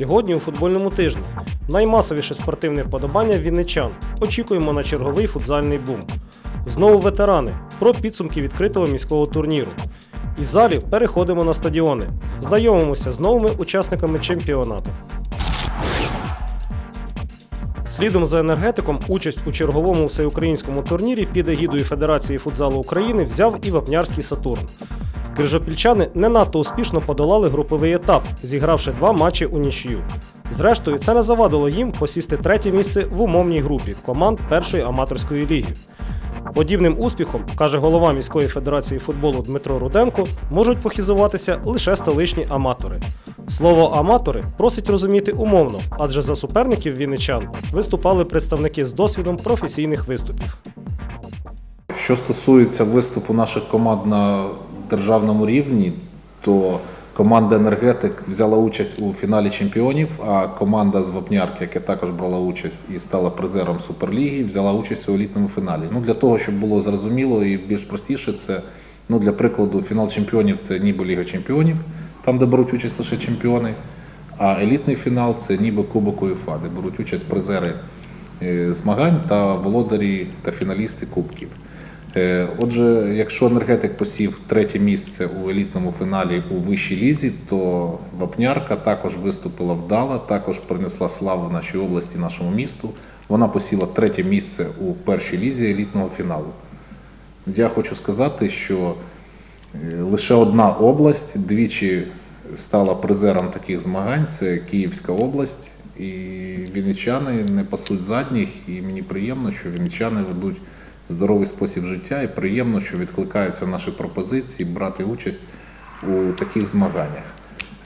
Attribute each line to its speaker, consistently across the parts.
Speaker 1: Сьогодні у футбольному тижні наймасовіше спортивне вподобання вінничан. Очікуємо на черговий футзальний бум. Знову ветерани про підсумки відкритого міського турніру. Із залів переходимо на стадіони. Знайомимося з новими учасниками чемпіонату. Слідом за енергетиком участь у черговому всеукраїнському турнірі під егідою Федерації футзалу України взяв і Вапнярський Сатурн. Крижопільчани не надто успішно подолали груповий етап, зігравши два матчі у нічию. Зрештою, це не завадило їм посісти третє місце в умовній групі команд першої аматорської ліги. Подібним успіхом, каже голова міської федерації футболу Дмитро Руденко, можуть похизуватися лише столичні аматори. Слово аматори просить розуміти умовно, адже за суперників вінничан виступали представники з досвідом професійних виступів.
Speaker 2: Що стосується виступу наших команд на державному рівні, то команда Енергетик взяла участь у фіналі чемпіонів, а команда з Вапнярки, яка також брала участь і стала призером Суперліги, взяла участь у елітному фіналі. Ну для того, щоб було зрозуміло і більш простіше, це ну для прикладу, фінал чемпіонів це ніби Ліга Чемпіонів, там де беруть участь лише чемпіони. А елітний фінал це ніби Кубок УЄФА, де беруть участь призери е, змагань та володарі та фіналісти кубків. Е, Отже, якщо енергетик посів третє місце у елітному фіналі у вищій лізі, то Вапнярка також виступила вдало, також принесла славу нашій області, нашому місту. Вона посіла третє місце у першій лізі елітного фіналу. Я хочу сказати, що е, лише одна область двічі стала призером таких змагань це Київська область. І вінничани не пасуть задніх, і мені приємно, що вінничани ведуть здоровий спосіб життя, і приємно, що відкликаються наші пропозиції брати участь у таких змаганнях.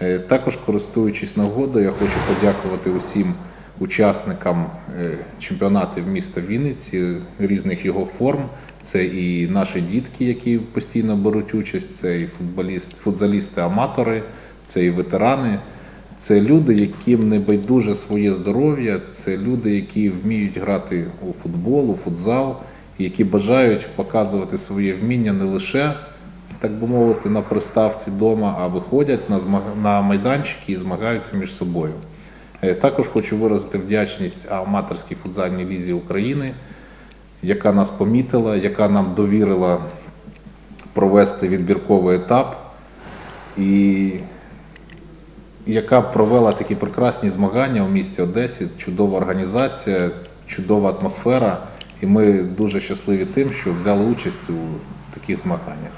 Speaker 2: Е, Також користуючись нагодою, я хочу подякувати усім учасникам е, чемпіонатів міста Вінниці, різних його форм. Це і наші дітки, які постійно беруть участь, це і футболіст, футзалісти-аматори, це і ветерани. Це люди, яким не байдуже своє здоров'я, це люди, які вміють грати у футбол, у футзал, які бажають показувати своє вміння не лише, так би мовити, на приставці вдома, а виходять на, майданчики і змагаються між собою. Е, Також хочу виразити вдячність аматорській футзальній лізі України, яка нас помітила, яка нам довірила провести відбірковий етап. І яка провела такі прекрасні змагання у місті Одесі. Чудова організація, чудова атмосфера. І ми дуже щасливі тим, що взяли участь у таких змаганнях.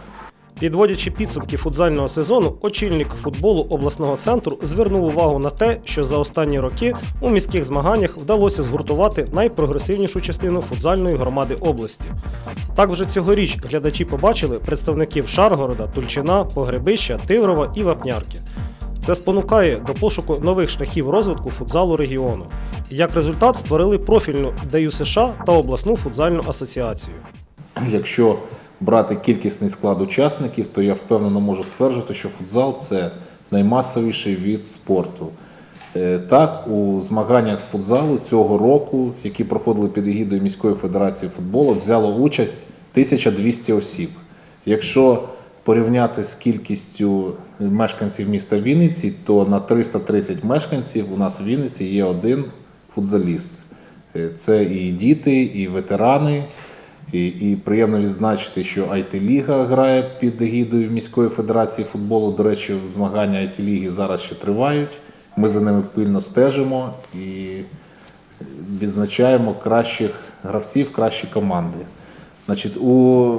Speaker 1: Підводячи підсумки футзального сезону, очільник футболу обласного центру звернув увагу на те, що за останні роки у міських змаганнях вдалося згуртувати найпрогресивнішу частину футзальної громади області. Так вже цьогоріч глядачі побачили представників Шаргорода, Тульчина, Погребища, Тиврова і Вапнярки. Це спонукає до пошуку нових шляхів розвитку футзалу регіону. Як результат створили профільну ДЮСШ США та обласну футзальну асоціацію.
Speaker 2: Якщо брати кількісний склад учасників, то я впевнено можу стверджувати, що футзал це наймасовіший від спорту. Е, Так, у змаганнях з футзалу цього року, які проходили під егідою міської федерації футболу, взяло участь 1200 осіб. Якщо порівняти з кількістю мешканців міста Вінниці, то на 330 мешканців у нас в Вінниці є один футзаліст. Е, Це і діти, і ветерани. І, і приємно відзначити, що IT-ліга грає під егідою міської федерації футболу. До речі, змагання IT-ліги зараз ще тривають. Ми за ними пильно стежимо і відзначаємо кращих гравців, кращі команди. Значить, у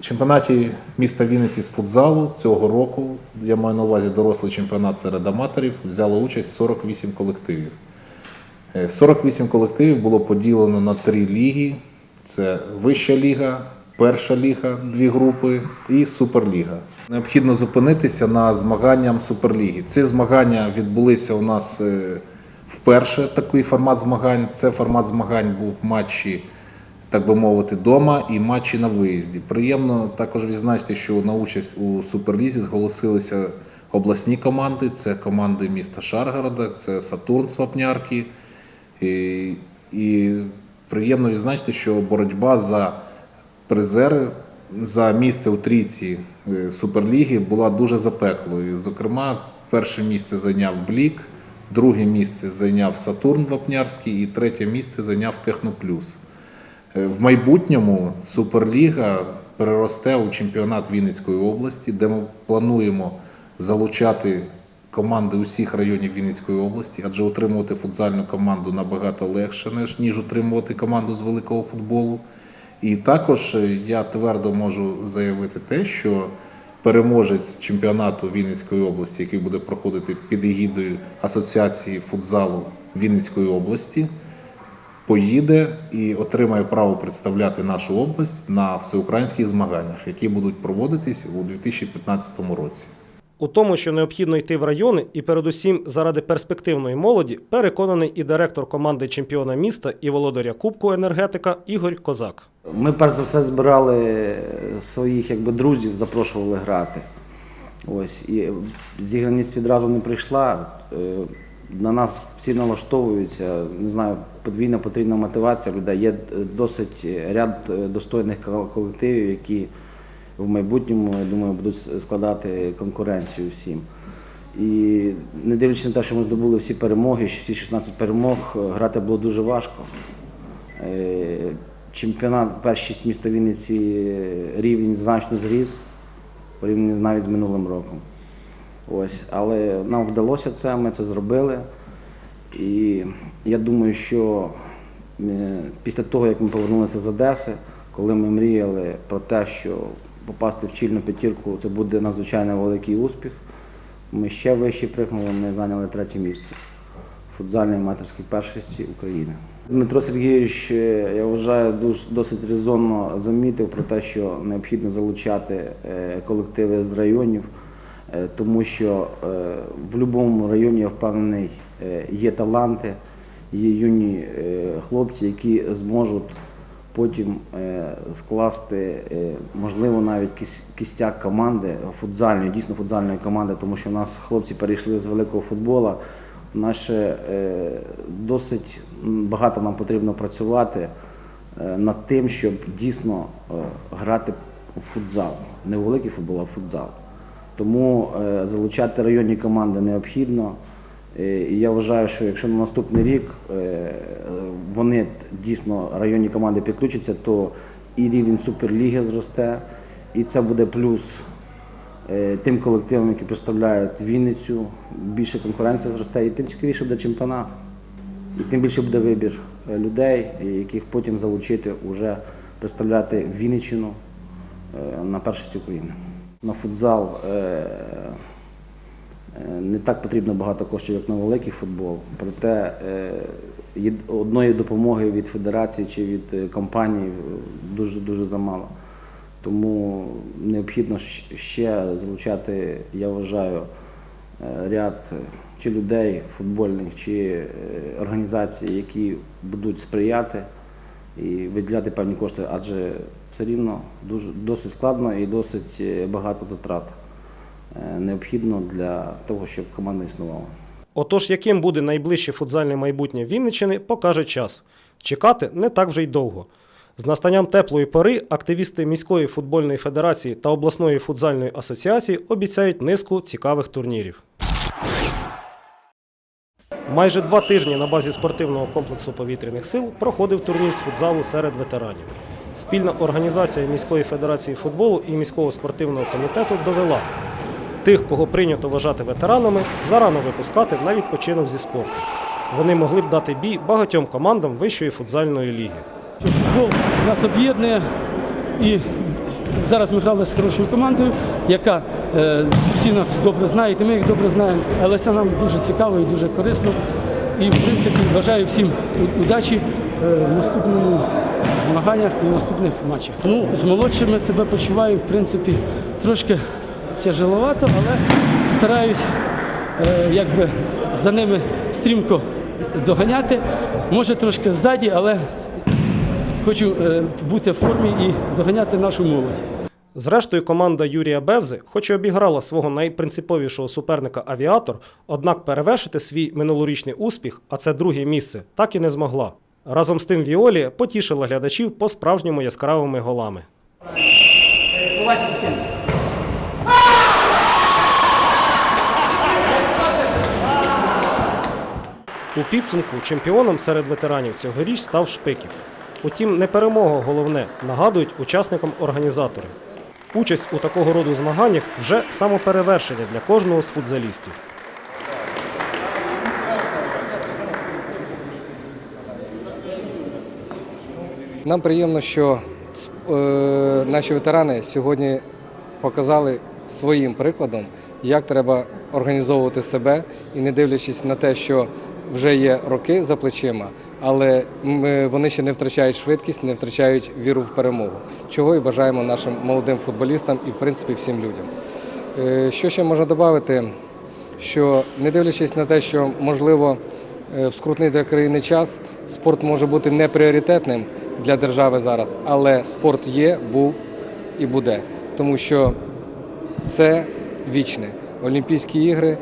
Speaker 2: чемпіонаті міста Вінниці з футзалу цього року, я маю на увазі дорослий чемпіонат серед аматорів, взяло участь 48 колективів. Е, 48 колективів було поділено на три ліги: це вища ліга, перша ліга, дві групи і суперліга. Необхідно зупинитися на змаганням суперліги. Ці змагання відбулися у нас е, вперше. Такий формат змагань. Це формат змагань був в матчі, так би мовити, дома і матчі на виїзді. Приємно також відзначити, що на участь у суперлізі зголосилися обласні команди. Це команди міста Шаргорода, це Сатурн Свапнярки. І, і приємно відзначити, що боротьба за призери за місце у трійці е, Суперліги була дуже запеклою. Зокрема, перше місце зайняв Блік, друге місце зайняв Сатурн Вапнярський і третє місце зайняв Техноплюс. Е, В майбутньому Суперліга переросте у чемпіонат Вінницької області, де ми плануємо залучати команди усіх районів Вінницької області, адже утримувати футзальну команду набагато легше, ніж- утримувати команду з великого футболу. І також е, я твердо можу заявити те, що переможець чемпіонату Вінницької області, який буде проходити під егідою Асоціації футзалу Вінницької області, поїде і отримає право представляти нашу область на всеукраїнських змаганнях, які будуть проводитись у 2015 році.
Speaker 1: У тому, що необхідно йти в райони, і передусім заради перспективної молоді, переконаний і директор команди чемпіона міста і володаря Кубку енергетика Ігор Козак.
Speaker 3: Ми перш за все збирали своїх якби, друзів, запрошували грати. Ось, і зіграність відразу не прийшла. Е, На нас всі налаштовуються, не знаю, подвійна потрібна мотивація людей. Є е, досить ряд е, достойних колективів, які в майбутньому, я думаю, будуть складати конкуренцію всім. І не дивлячись на те, що ми здобули всі перемоги, всі 16 перемог, е, грати було дуже важко. Е, Чемпіонат перші шість міста Вінниці е, рівень значно зріс, порівняно навіть з минулим роком. Ось, але нам вдалося це, ми це зробили. І я думаю, що е, після того, як ми повернулися з Одеси, коли ми мріяли про те, що попасти в чільну п'ятірку, це буде надзвичайно великий успіх. Ми ще вище пригнули, ми зайняли третє місце в футзальній аматорській першості України. Дмитро Сергійович, е, я вважаю, досить резонно замітив про те, що необхідно залучати е, колективи з районів, тому що е, в будь-якому районі, я впевнений, е, є таланти, є юні е, хлопці, які зможуть потім е, скласти, е, можливо, навіть кістяк команди футзальної, дійсно футзальної команди, тому що в нас хлопці перейшли з великого футболу. У нас ще е, досить багато нам потрібно працювати е, над тим, щоб дійсно е, грати у футзал. Не в великий футбол, а в футзал. Тому е, залучати районні команди необхідно. Е, І я вважаю, що якщо на наступний рік е, вони дійсно районні команди підключаться, то і рівень суперліги зросте, і це буде плюс тим колективам, які представляють Вінницю, більше конкуренція зросте, і тим цікавіше буде чемпіонат. І тим більше буде вибір людей, яких потім залучити уже представляти Вінниччину на першості України. На футзал е, е, не так потрібно багато коштів, як на великий футбол. Проте е, одної допомоги від федерації чи від компанії дуже дуже замало. Тому необхідно ще залучати, я вважаю, ряд чи людей футбольних, чи організацій, які будуть сприяти і виділяти певні кошти, адже все рівно дуже досить складно і досить е, багато затрат е, необхідно для того, щоб команда існувала.
Speaker 1: Отож, яким буде найближче футзальне майбутнє Вінниччини, покаже час. Чекати не так вже й довго. З настанням теплої пори активісти міської футбольної федерації та обласної футзальної асоціації обіцяють низку цікавих турнірів. Майже два тижні на базі спортивного комплексу повітряних сил проходив турнір з футзалу серед ветеранів. Спільна організація міської федерації футболу і міського спортивного комітету довела, Тих, кого прийнято вважати ветеранами, зарано випускати на відпочинок зі спорту. Вони могли б дати бій багатьом командам вищої футзальної ліги.
Speaker 4: футбол нас об'єднує. І зараз ми грали з хорошою командою, яка е, всі нас добре знають, і ми їх добре знаємо. Але це нам дуже цікаво і дуже корисно. І в принципі бажаю всім удачі е, в наступному змаганнях і наступних матчах. Ну, з молодшими себе почуваю, в принципі, трошки тяжеловато, але стараюсь е, якби за ними стрімко доганяти. Може трошки ззаді, але Хочу е, бути в формі і доганяти нашу молодь.
Speaker 1: Зрештою, команда Юрія Бевзи, хоч і обіграла свого найпринциповішого суперника авіатор, однак перевершити свій минулорічний успіх, а це друге місце, так і не змогла. Разом з тим Віолія потішила глядачів по справжньому яскравими голами. У підсумку чемпіоном серед ветеранів цьогоріч став Шпиків. Утім, не перемога головне, нагадують учасникам організатори. Участь у такого роду змаганнях вже самоперевершення для кожного з футзалістів.
Speaker 5: Нам приємно, що е, наші ветерани сьогодні показали своїм прикладом, як треба організовувати себе і не дивлячись на те, що вже є роки за плечима, але вони ще не втрачають швидкість, не втрачають віру в перемогу. Чого і бажаємо нашим молодим футболістам і, в принципі, всім людям. Е, Що ще можна додати? Що не дивлячись на те, що можливо е, в скрутний для країни час спорт може бути не пріоритетним для держави зараз, але спорт є, був і буде, тому що це вічне. Олімпійські ігри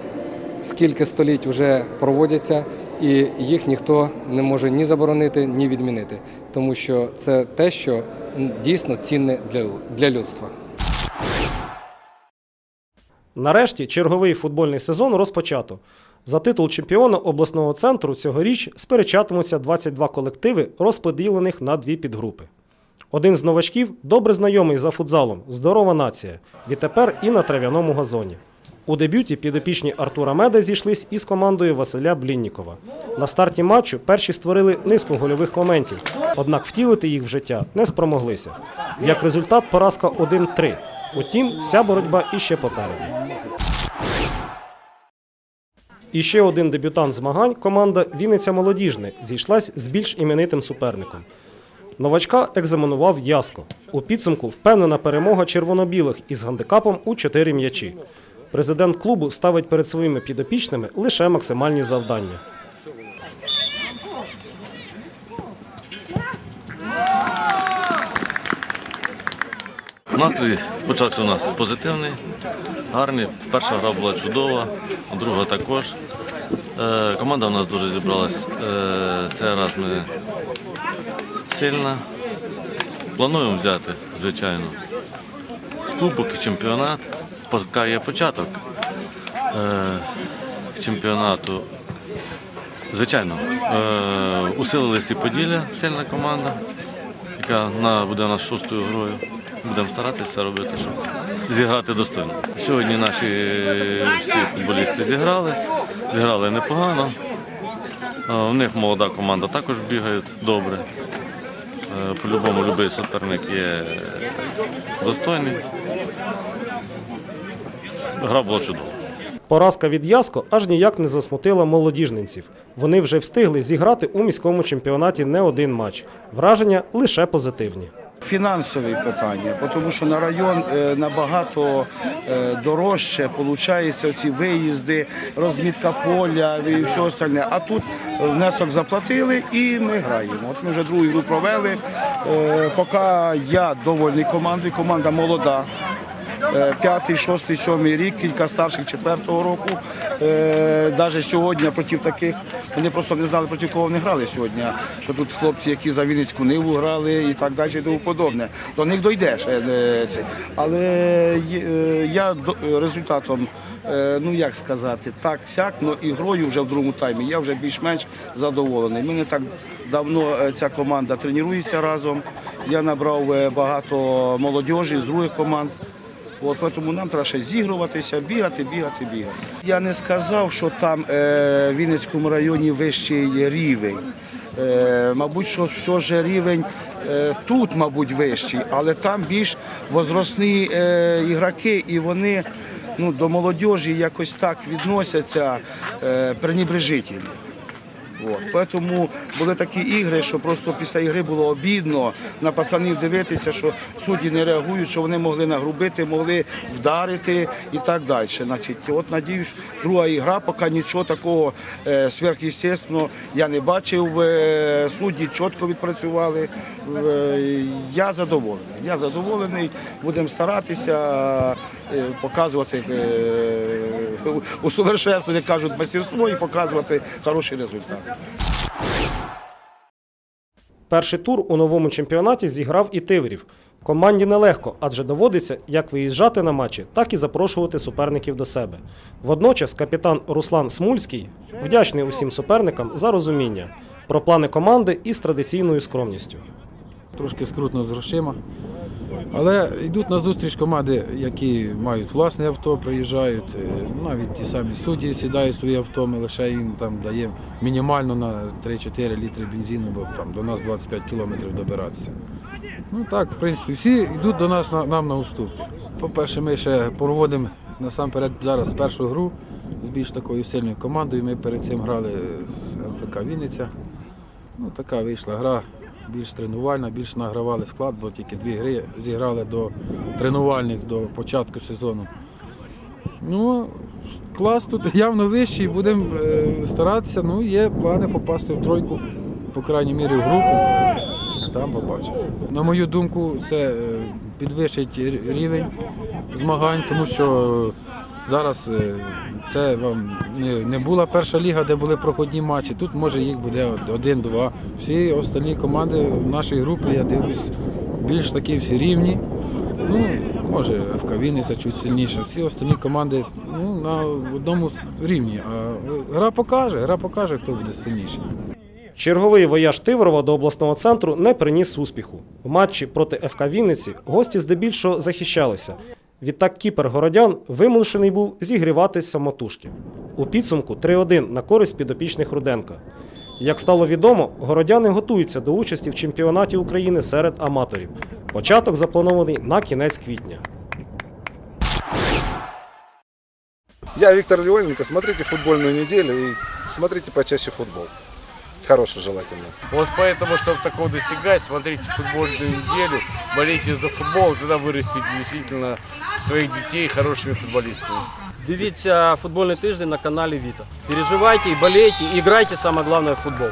Speaker 5: скільки століть вже проводяться, і їх ніхто не може ні заборонити, ні відмінити, тому що це те, що дійсно цінне для людства.
Speaker 1: Нарешті черговий футбольний сезон розпочато. За титул чемпіона обласного центру цьогоріч сперечатимуться 22 колективи, розподілених на дві підгрупи. Один з новачків добре знайомий за футзалом, здорова нація. Відтепер і на трав'яному газоні. У дебюті підопічні Артура Меда зійшлись із командою Василя Бліннікова. На старті матчу перші створили низку гольових моментів, однак втілити їх в життя не спромоглися. Як результат, поразка 1-3. Утім, вся боротьба іще попереду. І ще один дебютант змагань команда Вінниця Молодіжне зійшлась з більш іменитим суперником. Новачка екзаменував Яско. У підсумку впевнена перемога червоно-білих із гандикапом у 4 м'ячі. Президент клубу ставить перед своїми підопічними лише максимальні завдання.
Speaker 6: Настрій почався у нас позитивний, гарний. Перша гра була чудова, друга також. Е, команда у нас дуже зібралась. Е, цей раз ми сильна. Плануємо взяти, звичайно. Кубок і чемпіонат. Поки є початок е, чемпіонату. Звичайно, усилились і Поділля, сильна команда, яка буде у нас шостою грою. Будемо старатися робити, щоб зіграти достойно. Сьогодні наші всі футболісти зіграли, зіграли непогано. Е, У них молода команда також бігають добре. Е, По-любому будь-який суперник є достойний. Гра була чудова.
Speaker 1: Поразка від Яско аж ніяк не засмутила молодіжненців. Вони вже встигли зіграти у міському чемпіонаті не один матч. Враження лише позитивні.
Speaker 7: Фінансові питання, тому що на район е, набагато е, дорожче получаються ці виїзди, розмітка поля і все остальне. А тут внесок заплатили і ми граємо. От ми вже другу гру провели. Е, Поки я довольний командою, команда молода. Е, П'ятий, шостий, сьомий рік, кілька старших четвертого року. Навіть сьогодні проти таких вони просто не знали, проти кого вони грали сьогодні. Що тут хлопці, які за Вінницьку ниву грали і так далі, і тому подобне. До них дойдеш. е, е. Але е, я результатом, е, ну як сказати, так сяк, ну ігрою вже в другому таймі. Я вже більш-менш задоволений. Ми не так давно е, ця команда тренується разом. Я набрав е, багато молодіжі з других команд. От, тому нам треба ще зігруватися, бігати, бігати, бігати. Я не сказав, що там е, в Вінницькому районі вищий рівень. Е, мабуть, що все ж рівень е, тут, мабуть, вищий, але там більш возрастні е, ігроки, і вони ну, до молодіжі якось так відносяться е, пренебрежительно. Тому були такі ігри, що просто після ігри було обідно на пацанів дивитися, що судді не реагують, що вони могли нагрубити, могли вдарити і так далі. От надіюсь, друга ігра, поки нічого такого е, сверхъестественного я не бачив. Е, судді чітко відпрацювали. Е, я задоволений. Я задоволений. Будемо старатися е, показувати усовершенствувати, як кажуть, мастерство і показувати хороший результат.
Speaker 1: Перший тур у новому чемпіонаті зіграв і Тиврів. Команді нелегко, адже доводиться як виїжджати на матчі, так і запрошувати суперників до себе. Водночас капітан Руслан Смульський вдячний усім суперникам за розуміння про плани команди із традиційною скромністю.
Speaker 8: трошки скрутно з грошима. Але йдуть на зустріч команди, які мають власне авто, приїжджають. Е, Навіть ті самі судді сідають свої авто, ми лише їм там даємо мінімально на 3-4 літри бензину, бо там до нас 25 кілометрів добиратися. Ну так, в принципі, всі йдуть до нас на, нам на уступки. По-перше, ми ще проводимо насамперед зараз першу гру з більш такою сильною командою. Ми перед цим грали з ЛФК Вінниця. Ну, така вийшла гра більш тренувальна, більш награвали склад, бо тільки дві гри зіграли до тренувальних до початку сезону. Ну, клас тут явно вищий, будемо е, старатися. Ну, є плани попасти в тройку, по крайній мірі в групу. Там побачимо. На мою думку, це е, підвищить рівень змагань, тому що зараз е, це вам не, була перша ліга, де були проходні матчі. Тут може їх буде один-два. Всі остальні команди в нашій групі, я дивлюсь, більш такі всі рівні. Ну, може, ФК Вінниця чуть сильніше. Всі остальні команди ну, на одному рівні. А гра покаже, гра покаже, хто буде сильніший.
Speaker 1: Черговий вояж Тиворова до обласного центру не приніс успіху. В матчі проти ФК Вінниці гості здебільшого захищалися. Відтак кіпер городян вимушений був зігріватись самотужки. У підсумку 3-1 на користь підопічних Руденка. Як стало відомо, городяни готуються до участі в чемпіонаті України серед аматорів. Початок запланований на кінець квітня.
Speaker 9: Я Виктор Леоненко. Смотрите футбольную неделю и смотрите почаще футбол Хороший желательно.
Speaker 10: Вот поэтому, чтобы такого достигать, смотрите футбольную неделю, болейте за футбол, и тогда вырастите действительно своих детей хорошими футболистами.
Speaker 11: Дивіться футбольний тиждень на каналі Віта. Переживайте і болейте, і грайте саме головне в футбол.